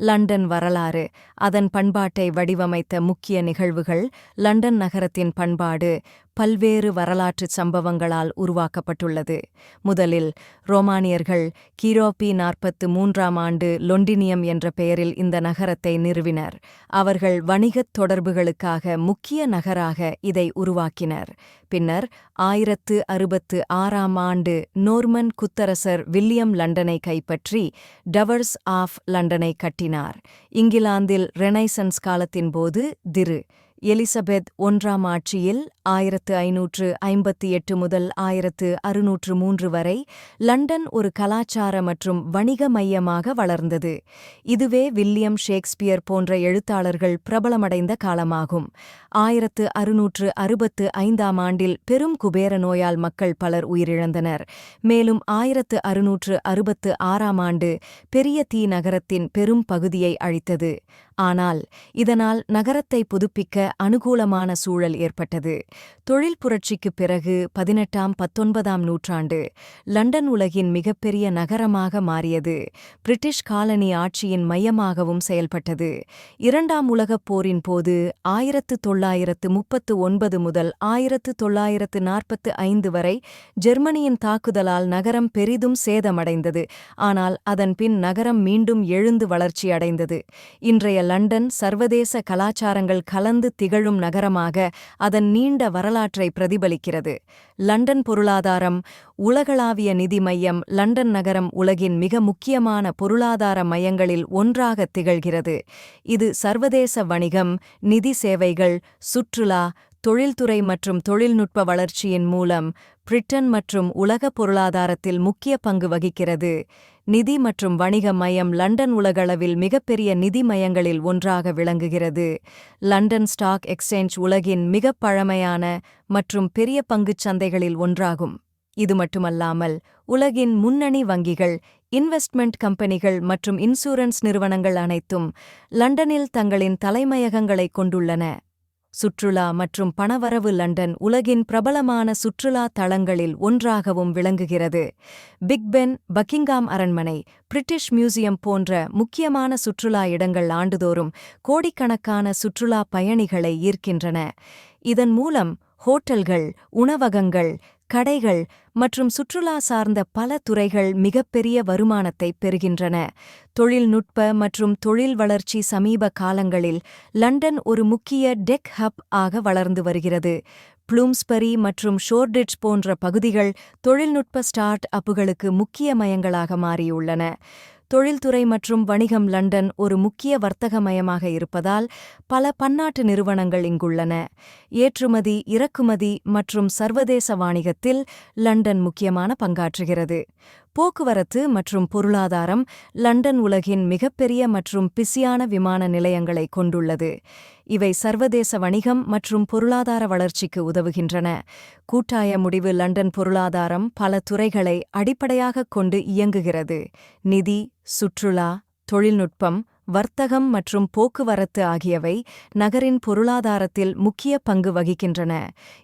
London வரலாறு அதன் பண்பாட்டை வடிவமைத்த முக்கிய நிகழ்வுகள் லண்டன் நகரத்தின் பண்பாடு பல்வேறு வரலாற்றுச் சம்பவங்களால் உருவாக்கப்பட்டுள்ளது. முதலில் ரோமானியர்கள் கீரோபி நாற்பத்து மூன்றாம் ஆண்டு லொண்டினியம் என்ற பெயரில் இந்த நகரத்தை நிறுவினர். அவர்கள் வணிகத் தொடர்புகளுக்காக முக்கிய நகராக இதை உருவாக்கினர். பின்னர் ஆயிரத்து அறுபத்து ஆறாம் ஆண்டு நோர்மன் குத்தரசர் வில்லியம் லண்டனை கைப்பற்றி டவர்ஸ் ஆஃப் லண்டனை கட்டினார். இங்கிலாந்தில் ரெனைசன்ஸ் காலத்தின் போது திரு. எலிசபெத் ஒன்றாம் ஆட்சியில் ஆயிரத்து ஐநூற்று ஐம்பத்தி எட்டு முதல் ஆயிரத்து அறுநூற்று மூன்று வரை லண்டன் ஒரு கலாச்சார மற்றும் வணிக மையமாக வளர்ந்தது. இதுவே வில்லியம் ஷேக்ஸ்பியர் போன்ற எழுத்தாளர்கள் பிரபலமடைந்த காலமாகும். ஆயிரத்து அறுநூற்று அறுபத்து ஐந்தாம் ஆண்டில் பெரும் குபேர நோயால் மக்கள் பலர் உயிரிழந்தனர். மேலும் ஆயிரத்து அறுநூற்று அறுபத்து ஆறாம் ஆண்டு பெரிய தீ நகரத்தின் பெரும் பகுதியை அழித்தது. ஆனால் இதனால் நகரத்தை புதுப்பிக்க அனுகூலமான சூழல் ஏற்பட்டது. தொழில் புரட்சிக்குப் பிறகு பதினெட்டாம் பத்தொன்பதாம் நூற்றாண்டு லண்டன் உலகின் மிகப்பெரிய நகரமாக மாறியது. பிரிட்டிஷ் காலனி ஆட்சியின் மையமாகவும் செயல்பட்டது. இரண்டாம் உலகப் போரின் போது ஆயிரத்து தொள்ளாயிரத்து முப்பத்து ஒன்பது முதல் ஆயிரத்து தொள்ளாயிரத்து நாற்பத்து ஐந்து வரை ஜெர்மனியின் தாக்குதலால் நகரம் பெரிதும் சேதமடைந்தது. ஆனால் அதன்பின் நகரம் மீண்டும் எழுந்து வளர்ச்சியடைந்தது. இன்றைய லண்டன் சர்வதேச கலாச்சாரங்கள் கலந்து திகழும் நகரமாக அதன் நீண்ட வரலாற்றை பிரதிபலிக்கிறது. லண்டன் பொருளாதாரம் உலகளாவிய நிதி மையம் லண்டன் நகரம் உலகின் மிக முக்கியமான பொருளாதார மையங்களில் ஒன்றாக திகழ்கிறது. இது சர்வதேச வணிகம் நிதி சேவைகள் சுற்றுலா தொழில்துறை மற்றும் தொழில்நுட்ப வளர்ச்சியின் மூலம் பிரிட்டன் மற்றும் உலக பொருளாதாரத்தில் முக்கிய பங்கு வகிக்கிறது. நிதி மற்றும் வணிக மையம் லண்டன் உலகளவில் மிகப்பெரிய நிதி மையங்களில் ஒன்றாக விளங்குகிறது. லண்டன் ஸ்டாக் எக்ஸ்சேஞ்ச் உலகின் மிகப் பழமையான மற்றும் பெரிய பங்குச் சந்தைகளில் ஒன்றாகும். இது மட்டுமல்லாமல் உலகின் முன்னணி வங்கிகள் இன்வெஸ்ட்மெண்ட் கம்பெனிகள் மற்றும் இன்சூரன்ஸ் நிறுவனங்கள் அனைத்தும் லண்டனில் தங்களின் தலைமையகங்களைக் கொண்டுள்ளன. சுற்றுலா மற்றும் பணவரவு லண்டன் உலகின் பிரபலமான சுற்றுலா தளங்களில் ஒன்றாகவும் விளங்குகிறது. பிக் பென் பக்கிங்காம் அரண்மனை பிரிட்டிஷ் மியூசியம் போன்ற முக்கியமான சுற்றுலா இடங்கள் ஆண்டுதோறும் கோடிக்கணக்கான சுற்றுலா பயணிகளை ஈர்க்கின்றன. இதன் மூலம் ஹோட்டல்கள் உணவகங்கள் கடைகள் மற்றும் சுற்றுலா சார்ந்த பல துறைகள் மிகப்பெரிய வருமானத்தை பெறுகின்றன. தொழில்நுட்ப மற்றும் தொழில் வளர்ச்சி சமீப காலங்களில் லண்டன் ஒரு முக்கிய டெக் ஹப் ஆக வளர்ந்து வருகிறது. ப்ளூம்ஸ்பரி மற்றும் ஷோர்டிட்ஜ் போன்ற பகுதிகள் தொழில்நுட்ப ஸ்டார்ட் அப்புகளுக்கு முக்கிய மையங்களாக மாறியுள்ளன. தொழில்துறை மற்றும் வணிகம் லண்டன் ஒரு முக்கிய வர்த்தக மையமாக இருப்பதால் பல பன்னாட்டு நிறுவனங்கள் இங்குள்ளன. ஏற்றுமதி இறக்குமதி மற்றும் சர்வதேச வாணிகத்தில் லண்டன் முக்கியமான பங்காற்றுகிறது. போக்குவரத்து மற்றும் பொருளாதாரம் லண்டன் உலகின் மிகப்பெரிய மற்றும் பிஸியான விமான நிலையங்களை கொண்டுள்ளது. இவை சர்வதேச வணிகம் மற்றும் பொருளாதார வளர்ச்சிக்கு உதவுகின்றன. கூட்டாய முடிவு லண்டன் பொருளாதாரம் பல துறைகளை அடிப்படையாகக் கொண்டு இயங்குகிறது. நிதி சுற்றுலா தொழில்நுட்பம் வர்த்தகம் மற்றும் போக்குவரத்து ஆகியவை நகரின் பொருளாதாரத்தில் முக்கிய பங்கு வகிக்கின்றன.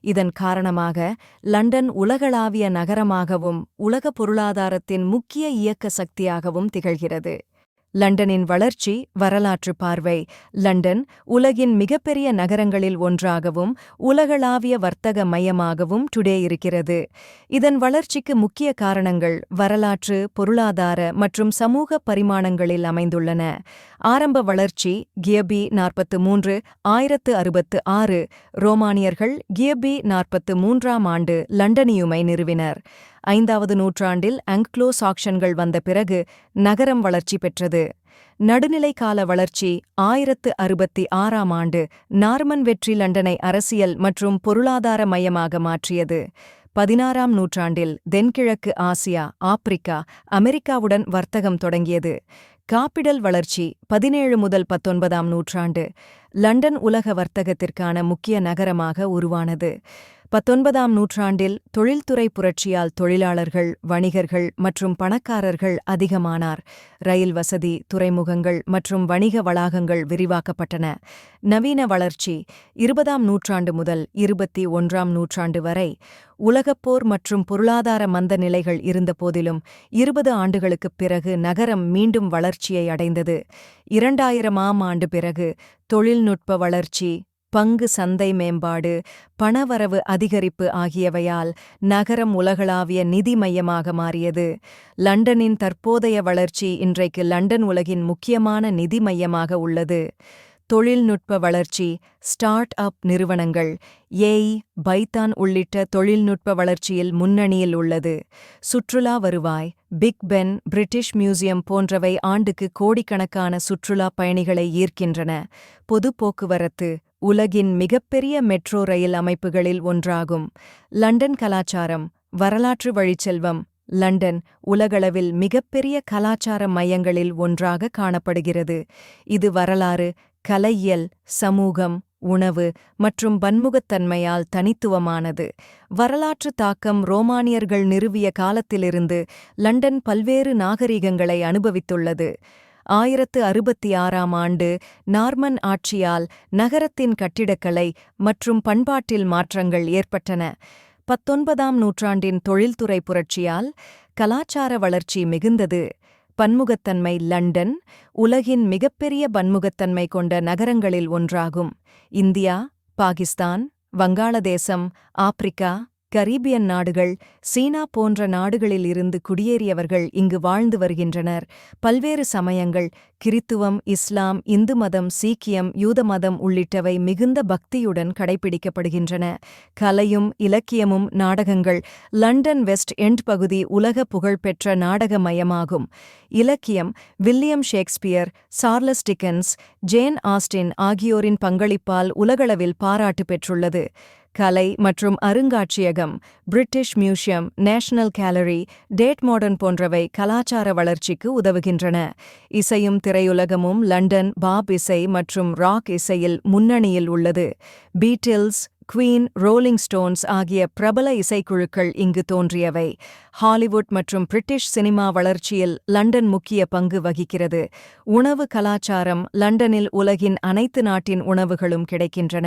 இதன் காரணமாக லண்டன் உலகளாவிய நகரமாகவும் உலக பொருளாதாரத்தின் முக்கிய இயக்க சக்தியாகவும் திகழ்கிறது. லண்டனின் வளர்ச்சி வரலாற்று பார்வை. லண்டன் உலகின் மிகப்பெரிய நகரங்களில் ஒன்றாகவும் உலகளாவிய வர்த்தக மையமாகவும் டுடே இருக்கிறது. இதன் வளர்ச்சிக்கு முக்கிய காரணங்கள் வரலாற்று பொருளாதார மற்றும் சமூக பரிமாணங்களில் அமைந்துள்ளன. ஆரம்ப வளர்ச்சி கியபி நாற்பத்து மூன்று ஆயிரத்து அறுபத்து ஆறு. ரோமானியர்கள் கியபி நாற்பத்து மூன்றாம் ஆண்டு லண்டனியுமை நிறுவினர். ஐந்தாவது நூற்றாண்டில் ஆங்க்ளோ சாக்ஷன்கள் வந்த பிறகு நகரம் வளர்ச்சி பெற்றது. நடுநிலை கால வளர்ச்சி ஆயிரத்து அறுபத்தி ஆறாம் ஆண்டு நார்மன் வெற்றி லண்டனை அரசியல் மற்றும் பொருளாதார மையமாக மாற்றியது. பதினாறாம் நூற்றாண்டில் தென்கிழக்கு ஆசியா ஆப்பிரிக்கா அமெரிக்காவுடன் வர்த்தகம் தொடங்கியது. காப்பிடல் வளர்ச்சி பதினேழு முதல் பத்தொன்பதாம் நூற்றாண்டு லண்டன் உலக வர்த்தகத்திற்கான முக்கிய நகரமாக உருவானது. பத்தொன்பதாம் நூற்றாண்டில் தொழில்துறை புரட்சியால் தொழிலாளர்கள் வணிகர்கள் மற்றும் பணக்காரர்கள் அதிகமானார். ரயில் வசதி துறைமுகங்கள் மற்றும் வணிக வளாகங்கள் விரிவாக்கப்பட்டன. நவீன வளர்ச்சி இருபதாம் நூற்றாண்டு முதல் இருபத்தி ஒன்றாம் நூற்றாண்டு வரை உலகப்போர் மற்றும் பொருளாதார மந்த நிலைகள் இருந்தபோதிலும் இருபது ஆண்டுகளுக்குப் பிறகு நகரம் மீண்டும் வளர்ச்சியை அடைந்தது. இரண்டாயிரமாம் ஆண்டு பிறகு தொழில்நுட்ப வளர்ச்சி பங்கு சந்தை மேம்பாடு பணவரவு அதிகரிப்பு ஆகியவையால் நகரம் உலகளாவிய நிதி மையமாக மாறியது. லண்டனின் தற்போதைய வளர்ச்சி இன்றைக்கு லண்டன் உலகின் முக்கியமான நிதி மையமாக உள்ளது. தொழில்நுட்ப வளர்ச்சி ஸ்டார்ட் அப் நிறுவனங்கள் ஏஇ பைத்தான் உள்ளிட்ட தொழில்நுட்ப வளர்ச்சியில் முன்னணியில் உள்ளது. சுற்றுலா வருவாய் பிக் பென் பிரிட்டிஷ் மியூசியம் போன்றவை ஆண்டுக்கு கோடிக்கணக்கான சுற்றுலா பயணிகளை ஈர்க்கின்றன. பொது போக்குவரத்து உலகின் மிகப்பெரிய மெட்ரோ ரயில் அமைப்புகளில் ஒன்றாகும். லண்டன் கலாச்சாரம் வரலாற்று வழிச்செல்வம் லண்டன் உலகளவில் மிகப்பெரிய கலாச்சார மையங்களில் ஒன்றாக காணப்படுகிறது. இது வரலாறு கலையியல் சமூகம் உணவு மற்றும் பன்முகத்தன்மையால் தனித்துவமானது. வரலாற்று தாக்கம் ரோமானியர்கள் நிறுவிய காலத்திலிருந்து லண்டன் பல்வேறு நாகரிகங்களை அனுபவித்துள்ளது. ஆயிரத்து அறுபத்தி ஆறாம் ஆண்டு நார்மன் ஆட்சியால் நகரத்தின் கட்டிடக்கலை மற்றும் பண்பாட்டில் மாற்றங்கள் ஏற்பட்டன. பத்தொன்பதாம் நூற்றாண்டின் தொழில்துறை புரட்சியால் கலாச்சார வளர்ச்சி மிகுந்தது. பன்முகத்தன்மை லண்டன் உலகின் மிகப்பெரிய பன்முகத்தன்மை கொண்ட நகரங்களில் ஒன்றாகும். இந்தியா பாகிஸ்தான் வங்காளதேசம் ஆப்பிரிக்கா கரீபியன் நாடுகள் சீனா போன்ற நாடுகளில் இருந்து குடியேறியவர்கள் இங்கு வாழ்ந்து வருகின்றனர். பல்வேறு சமயங்கள் கிறித்துவம் இஸ்லாம் இந்து மதம் சீக்கியம் யூத மதம் உள்ளிட்டவை மிகுந்த பக்தியுடன் கடைபிடிக்கப்படுகின்றன கலையும் இலக்கியமும் நாடகங்கள் லண்டன் வெஸ்ட் எண்ட் பகுதி உலக புகழ்பெற்ற நாடக மையமாகும் இலக்கியம் William Shakespeare Charles Dickens Jane Austen ஆகியோரின் பங்களிப்பால் உலகளவில் பாராட்டு பெற்றுள்ளது. கலை மற்றும் அருங்காட்சியகம் British Museum National Gallery Tate Modern போன்றவை கலாச்சார வளர்ச்சிக்கு உதவுகின்றன. இசையும் திரையுலகமும் லண்டன் பாப் இசை மற்றும் ராக் இசையில் முன்னணியில் உள்ளது. பீட்டில்ஸ் குவீன் ரோலிங் ஸ்டோன்ஸ் ஆகிய பிரபல இசைக்குழுக்கள் இங்கு தோன்றியவை. ஹாலிவுட் மற்றும் பிரிட்டிஷ் சினிமா வளர்ச்சியில் லண்டன் முக்கிய பங்கு வகிக்கிறது. உணவு கலாச்சாரம் லண்டனில் உலகின் அனைத்து நாட்டின் உணவுகளும் கிடைக்கின்றன.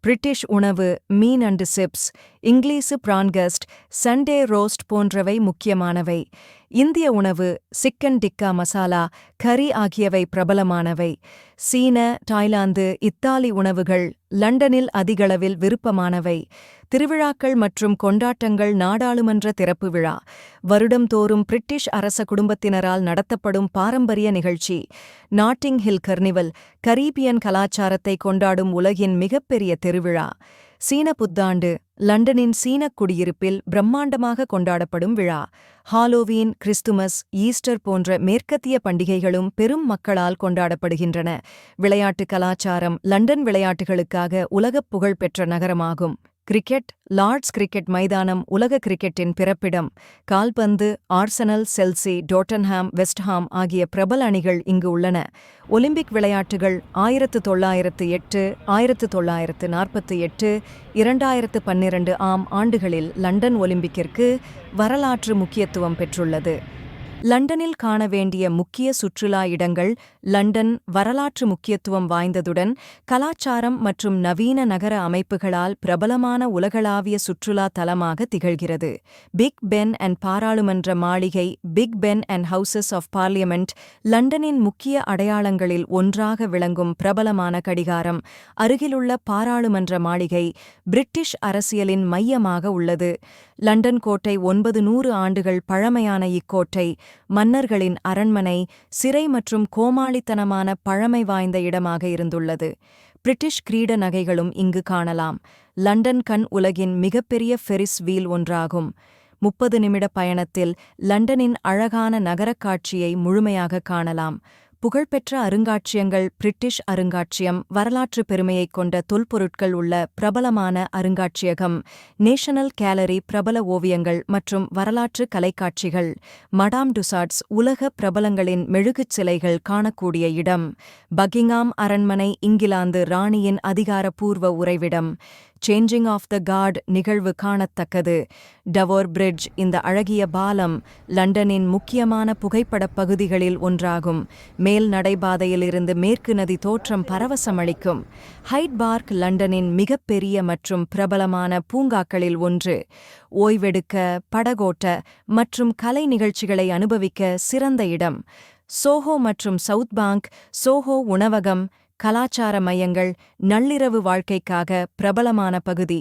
பிரிட்டிஷ் உணவு மீன் and chips English breakfast Sunday roast போன்றவை முக்கியமானவை. இந்திய உணவு சிக்கன் டிக்கா மசாலா கறி ஆகியவை பிரபலமானவை. சீன தாய்லாந்து இத்தாலி உணவுகள் லண்டனில் அதிகளவில் விருப்பமானவை. திருவிழாக்கள் மற்றும் கொண்டாட்டங்கள் நாடாளுமன்ற திறப்பு விழா. வருடம்தோறும் பிரிட்டிஷ் அரச குடும்பத்தினரால் நடத்தப்படும் பாரம்பரிய நிகழ்ச்சி. நாட்டிங் ஹில் கர்னிவல் கரீபியன் கலாச்சாரத்தை கொண்டாடும் உலகின் மிகப்பெரிய திருவிழா. சீன புத்தாண்டு லண்டனின் சீனக் குடியிருப்பில் பிரம்மாண்டமாக கொண்டாடப்படும் விழா. ஹாலோவீன் கிறிஸ்துமஸ் ஈஸ்டர் போன்ற மேற்கத்திய பண்டிகைகளும் பெரும் மக்களால் கொண்டாடப்படுகின்றன. விளையாட்டு கலாச்சாரம் லண்டன் விளையாட்டுகளுக்காக உலகப் புகழ்பெற்ற நகரமாகும். கிரிக்கெட் லார்ட்ஸ் கிரிக்கெட் மைதானம் உலக கிரிக்கெட்டின் பிறப்பிடம். கால்பந்து ஆர்சனல் செல்சி டோட்டன்ஹாம் வெஸ்ட்ஹாம் ஆகிய பிரபல அணிகள் இங்கு உள்ளன. ஒலிம்பிக் விளையாட்டுகள் ஆயிரத்து தொள்ளாயிரத்து எட்டு ஆயிரத்து தொள்ளாயிரத்து நாற்பத்தி எட்டு இரண்டாயிரத்து பன்னிரண்டு ஆம் ஆண்டுகளில் லண்டன் ஒலிம்பிக்கிற்கு வரலாற்று முக்கியத்துவம் பெற்றுள்ளது. லண்டனில் காண வேண்டிய முக்கிய சுற்றுலா இடங்கள் லண்டன் வரலாற்று முக்கியத்துவம் வாய்ந்ததுடன் கலாச்சாரம் மற்றும் நவீன நகர அமைப்புகளால் பிரபலமான உலகளாவிய சுற்றுலா தலமாக திகழ்கிறது. பிக் பென் அண்ட் பாராளுமன்ற மாளிகை Big Ben and Houses of Parliament லண்டனின் முக்கிய அடையாளங்களில் ஒன்றாக விளங்கும் பிரபலமான கடிகாரம். அருகிலுள்ள பாராளுமன்ற மாளிகை பிரிட்டிஷ் அரசியலின் மையமாக உள்ளது. லண்டன் கோட்டை ஒன்பது நூறு ஆண்டுகள் பழமையான இக்கோட்டை மன்னர்களின் அரண்மனை சிறை மற்றும் கோமாளித்தனமான பழமை வாய்ந்த இடமாக இருந்துள்ளது. பிரிட்டிஷ் கிரீட நகைகளும் இங்கு காணலாம். லண்டன் கண் உலகின் மிகப்பெரிய ஃபெரிஸ் வீல் ஒன்றாகும். முப்பது நிமிட பயணத்தில் லண்டனின் அழகான நகரக் காட்சியை முழுமையாக காணலாம். புகழ்பெற்ற அருங்காட்சியங்கள் பிரிட்டிஷ் அருங்காட்சியம் வரலாற்று பெருமையைக் கொண்ட தொல்பொருட்கள் உள்ள பிரபலமான அருங்காட்சியகம் நேஷனல் கேலரி பிரபல ஓவியங்கள் மற்றும் வரலாற்று கலைக்காட்சிகள் மடாம் டுசாட்ஸ் உலக பிரபலங்களின் மெழுகுச் சிலைகள் காணக்கூடிய இடம் பக்கிங்காம் அரண்மனை இங்கிலாந்து ராணியின் அதிகாரப்பூர்வ உறைவிடம் சேஞ்சிங் ஆஃப் த கார்டு நிகழ்வு காணத்தக்கது. டவோர் பிரிட்ஜ் இந்த அழகிய பாலம் லண்டனின் முக்கியமான புகைப்படப் பகுதிகளில் ஒன்றாகும். மேல் நடைபாதையிலிருந்து மேற்கு நதி தோற்றம் பரவசமளிக்கும் ஹைட் பார்க் லண்டனின் மிகப்பெரிய மற்றும் பிரபலமான பூங்காக்களில் ஒன்று. ஓய்வெடுக்க படகோட்ட மற்றும் கலை நிகழ்ச்சிகளை அனுபவிக்க சிறந்த இடம். சோஹோ மற்றும் சவுத் பாங்க் சோஹோ உணவகம் கலாச்சார மையங்கள் நள்ளிரவு வாழ்க்கைக்காக பிரபலமான பகுதி.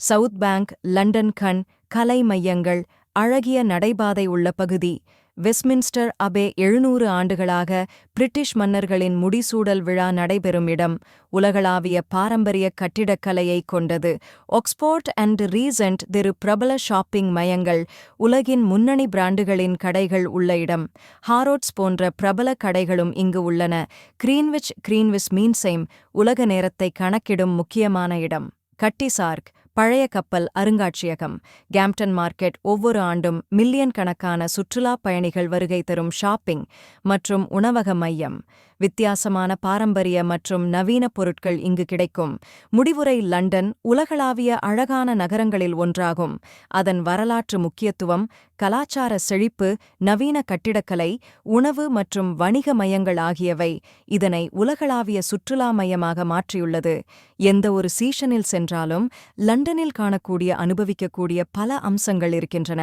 சவுத் பேங்க் லண்டன் கண் கலை மையங்கள் அழகிய நடைபாதை உள்ள பகுதி. வெஸ்ட்மின்ஸ்டர் அபே எழுநூறு ஆண்டுகளாக பிரிட்டிஷ் மன்னர்களின் முடிசூடல் விழா நடைபெறும் இடம் உலகளாவிய பாரம்பரிய கட்டிடக்கலையை கொண்டது. ஒக்ஸ்போர்ட் அண்ட் ரீசன்ட் திரு பிரபல ஷாப்பிங் மையங்கள் உலகின் முன்னணி பிராண்டுகளின் கடைகள் உள்ள இடம். ஹாரோட்ஸ் போன்ற பிரபல கடைகளும் இங்கு உள்ளன. கிரீன்விச் கிரீன்விஸ் மீன்சைம் உலக நேரத்தை கணக்கிடும் முக்கியமான இடம். கட்டிசார்க் பழைய கப்பல் அருங்காட்சியகம். கேம்டன் மார்க்கெட் ஒவ்வொரு ஆண்டும் மில்லியன் கணக்கான சுற்றுலாப் பயணிகள் வருகை தரும் ஷாப்பிங் மற்றும் உணவக மையம். வித்தியாசமான பாரம்பரிய மற்றும் நவீன பொருட்கள் இங்கு கிடைக்கும். முடிவுரை லண்டன் உலகளாவிய அழகான நகரங்களில் ஒன்றாகும். அதன் வரலாற்று முக்கியத்துவம் கலாச்சார செழிப்பு நவீன கட்டிடக்கலை உணவு மற்றும் வணிக மையங்கள் ஆகியவை இதனை உலகளாவிய சுற்றுலா மையமாக மாற்றியுள்ளது. எந்த ஒரு சீசனில் சென்றாலும் லண்டனில் காணக்கூடிய அனுபவிக்கக்கூடிய பல அம்சங்கள் இருக்கின்றன.